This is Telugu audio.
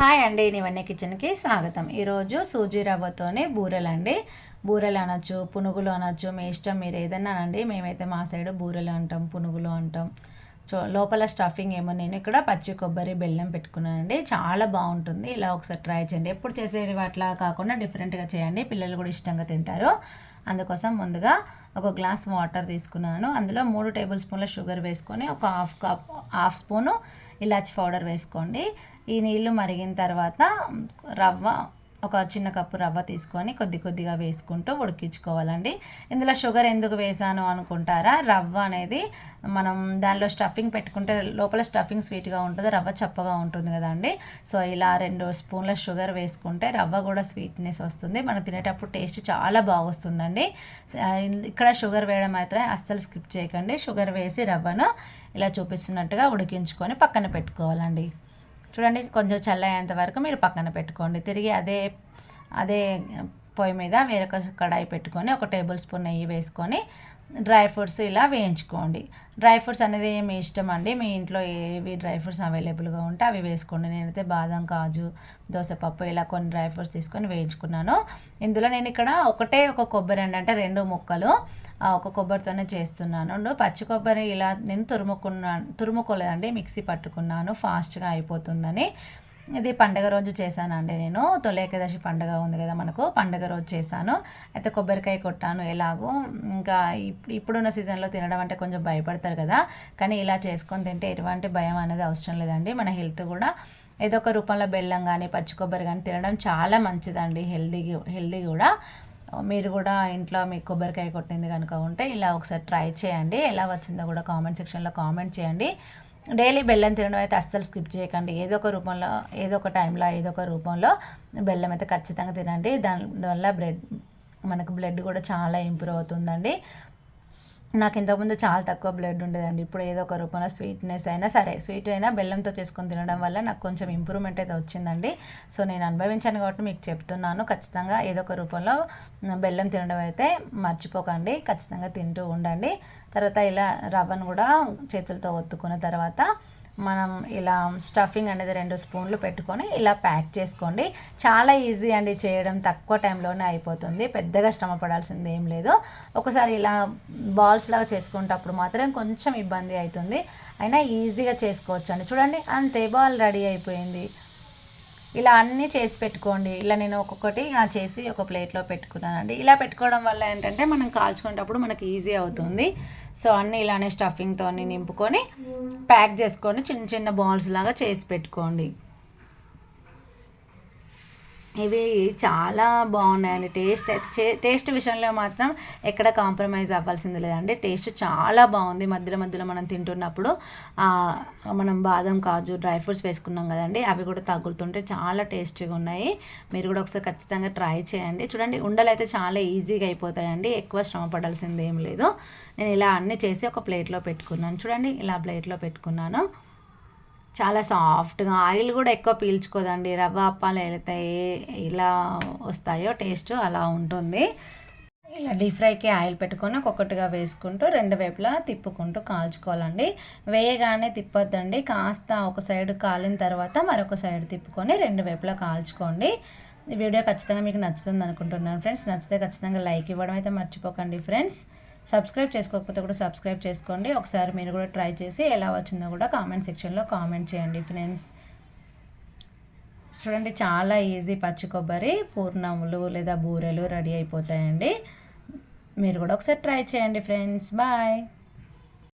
హాయ్ అండి నివన్నీ కిచెన్కి స్వాగతం. ఈరోజు సూజీ రవ్వతోనే బూరెలు అండి బూరెలు అనొచ్చు పునుగులు అనొచ్చు మీ ఇష్టం మీరు ఏదన్నా అనండి మేమైతే మా సైడ్ బూరెలు అంటాం పునుగులు అంటాం. లోపల స్టఫింగ్ ఏమో నేను ఇక్కడ పచ్చి కొబ్బరి బెల్లం పెట్టుకున్నానండి. చాలా బాగుంటుంది. ఇలా ఒకసారి ట్రై చేయండి. ఎప్పుడు చేసేది అట్లా కాకుండా డిఫరెంట్గా చేయండి. పిల్లలు కూడా ఇష్టంగా తింటారు. అందుకోసం ముందుగా ఒక గ్లాస్ వాటర్ తీసుకున్నాను. అందులో మూడు టేబుల్ స్పూన్ల షుగర్ వేసుకొని ఒక half cup half spoon elaichi powder వేసుకోండి. ఈ నీళ్ళు మరిగిన తర్వాత రవ్వ ఒక చిన్న కప్పు రవ్వ తీసుకొని కొద్ది కొద్దిగా వేసుకుంటూ ఉడికించుకోవాలండి. ఇందులో షుగర్ ఎందుకు వేసాను అనుకుంటారా? రవ్వ అనేది మనం దానిలో స్టఫింగ్ పెట్టుకుంటే లోపల స్టఫింగ్ స్వీట్గా ఉంటుంది రవ్వ చప్పగా ఉంటుంది కదండి. సో ఇలా రెండు స్పూన్ల షుగర్ వేసుకుంటే రవ్వ కూడా స్వీట్నెస్ వస్తుంది. మనం తినేటప్పుడు టేస్ట్ చాలా బాగొస్తుందండి. ఇక్కడ షుగర్ వేయడం అయితే అస్సలు స్కిప్ చేయకండి. షుగర్ వేసి రవ్వను ఇలా చూపిస్తున్నట్టుగా ఉడికించుకొని పక్కన పెట్టుకోవాలండి. చూడండి కొంచెం చల్లయ్యేంత వరకు మీరు పక్కన పెట్టుకోండి. తిరిగి అదే అదే పొయ్యి మీద వేరొక కడాయి పెట్టుకొని ఒక టేబుల్ స్పూన్ నెయ్యి వేసుకొని డ్రై ఫ్రూట్స్ ఇలా వేయించుకోండి. డ్రై ఫ్రూట్స్ అనేది మీ ఇష్టం అండి? మీ ఇంట్లో ఏవి డ్రై ఫ్రూట్స్ అవైలబుల్గా ఉంటే అవి వేసుకోండి. నేనైతే బాదం కాజు దోసపప్పు ఇలా కొన్ని డ్రై ఫ్రూట్స్ తీసుకొని వేయించుకున్నాను. ఇందులో నేను ఇక్కడ ఒకటే ఒక కొబ్బరి అండి అంటే రెండు ముక్కలు ఒక కొబ్బరితోనే చేస్తున్నాను. పచ్చి కొబ్బరి ఇలా నేను తురుముకున్నాను తురుముకోలేదండి మిక్సీ పట్టుకున్నాను ఫాస్ట్గా అయిపోతుందని. ఇది పండగ రోజు చేశానండి నేను. తొలి ఏకాదశి పండగ ఉంది కదా మనకు పండగ రోజు చేశాను. అయితే కొబ్బరికాయ కొట్టాను ఎలాగో. ఇంకా ఇప్పుడున్న సీజన్లో తినడం అంటే కొంచెం భయపడతారు కదా. కానీ ఇలా చేసుకొని తింటే ఎటువంటి భయం అనేది అవసరం లేదండి. మన హెల్త్ కూడా ఏదో ఒక రూపంలో బెల్లం కానీ పచ్చి కొబ్బరి కానీ తినడం చాలా మంచిదండి. హెల్దీ హెల్దీ కూడా. మీరు కూడా ఇంట్లో మీకు కొబ్బరికాయ కొట్టింది కనుక ఉంటే ఇలా ఒకసారి ట్రై చేయండి. ఎలా వచ్చిందో కూడా కామెంట్ సెక్షన్లో కామెంట్ చేయండి. డైలీ బెల్లం తినడం అయితే అస్సలు స్కిప్ చేయకండి. ఏదో ఒక రూపంలో ఏదో ఒక టైంలో ఏదో ఒక రూపంలో బెల్లం అయితే ఖచ్చితంగా తినండి. దాని వల్ల బ్రెడ్ మనకు బ్లడ్ కూడా చాలా ఇంప్రూవ్ అవుతుందండి. నాకు ఇంతకుముందు చాలా తక్కువ బ్లడ్ ఉండేదండి. ఇప్పుడు ఏదో ఒక రూపంలో స్వీట్నెస్ అయినా సరే స్వీట్ అయినా బెల్లంతో చేసుకొని తినడం వల్ల నాకు కొంచెం ఇంప్రూవ్మెంట్ అయితే వచ్చిందండి. సో నేను అనుభవించాను కాబట్టి మీకు చెప్తున్నాను. ఖచ్చితంగా ఏదో ఒక రూపంలో బెల్లం తినడం అయితే మర్చిపోకండి. ఖచ్చితంగా తింటూ ఉండండి. తర్వాత ఇలా రవ్వను కూడా చేతులతో ఒత్తుకున్న తర్వాత మనం ఇలా స్టఫింగ్ అనేది రెండు స్పూన్లు పెట్టుకొని ఇలా ప్యాక్ చేసుకోండి. చాలా ఈజీ అండి చేయడం. తక్కువ టైంలోనే అయిపోతుంది. పెద్దగా శ్రమ పడాల్సింది ఏం లేదు. ఒకసారి ఇలా బాల్స్ లాగా చేసుకునేటప్పుడు మాత్రం కొంచెం ఇబ్బంది అవుతుంది. అయినా ఈజీగా చేసుకోవచ్చు అండి చూడండి అంతే బాల్ రెడీ అయిపోయింది. ఇలా అన్నీ చేసి పెట్టుకోండి. ఇలా నేను ఒక్కొక్కటి చేసి ఒక ప్లేట్లో పెట్టుకున్నానండి. ఇలా పెట్టుకోవడం వల్ల ఏంటంటే మనం కాల్చుకునేటప్పుడు మనకి ఈజీ అవుతుంది. సో అన్నీ ఇలానే స్టఫింగ్తో నింపుకొని ప్యాక్ చేసుకొని చిన్న చిన్న బాల్స్ లాగా చేసి పెట్టుకోండి. ఇవి చాలా బాగున్నాయండి. టేస్ట్ అయితే టేస్ట్ విషయంలో మాత్రం ఎక్కడ కాంప్రమైజ్ అవ్వాల్సింది లేదండి. టేస్ట్ చాలా బాగుంది. మధ్యలో మధ్యలో మనం తింటున్నప్పుడు మనం బాదం కాజు డ్రై ఫ్రూట్స్ వేసుకున్నాం కదండి. అవి కూడా తగులుతుంటే చాలా టేస్టీగా ఉన్నాయి. మీరు కూడా ఒకసారి ఖచ్చితంగా ట్రై చేయండి. చూడండి ఉండలు అయితే చాలా ఈజీగా అయిపోతాయండి. ఎక్కువ శ్రమ పడాల్సింది ఏం లేదు. నేను ఇలా అన్నీ చేసి ఒక ప్లేట్లో పెట్టుకున్నాను. చూడండి ఇలా ప్లేట్లో పెట్టుకున్నాను. చాలా సాఫ్ట్గా ఆయిల్ కూడా ఎక్కువ పీల్చుకోదండి. రవ్వ అప్పాలు వెళితే ఇలా వస్తాయో టేస్ట్ అలా ఉంటుంది. ఇలా డీప్ ఫ్రైకి ఆయిల్ పెట్టుకొని ఒక్కొక్కటిగా వేసుకుంటూ రెండు వైపులా తిప్పుకుంటూ కాల్చుకోవాలండి. వేయగానే తిప్పొద్దండి. కాస్త ఒక సైడ్ కాలిన తర్వాత మరొక సైడ్ తిప్పుకొని రెండు వైపులా కాల్చుకోండి. ఈ వీడియో ఖచ్చితంగా మీకు నచ్చుతుంది అనుకుంటున్నాను ఫ్రెండ్స్. నచ్చితే ఖచ్చితంగా లైక్ ఇవ్వడం అయితే మర్చిపోకండి ఫ్రెండ్స్. సబ్స్క్రైబ్ చేసుకోకపోతే కూడా సబ్స్క్రైబ్ చేసుకోండి. ఒకసారి మీరు కూడా ట్రై చేసి ఎలా వచ్చిందో కూడా కామెంట్ సెక్షన్లో కామెంట్ చేయండి ఫ్రెండ్స్. చూడండి చాలా ఈజీ పచ్చి కొబ్బరి పూర్ణములు లేదా బూరెలు రెడీ అయిపోతాయండి. మీరు కూడా ఒకసారి ట్రై చేయండి ఫ్రెండ్స్. బాయ్.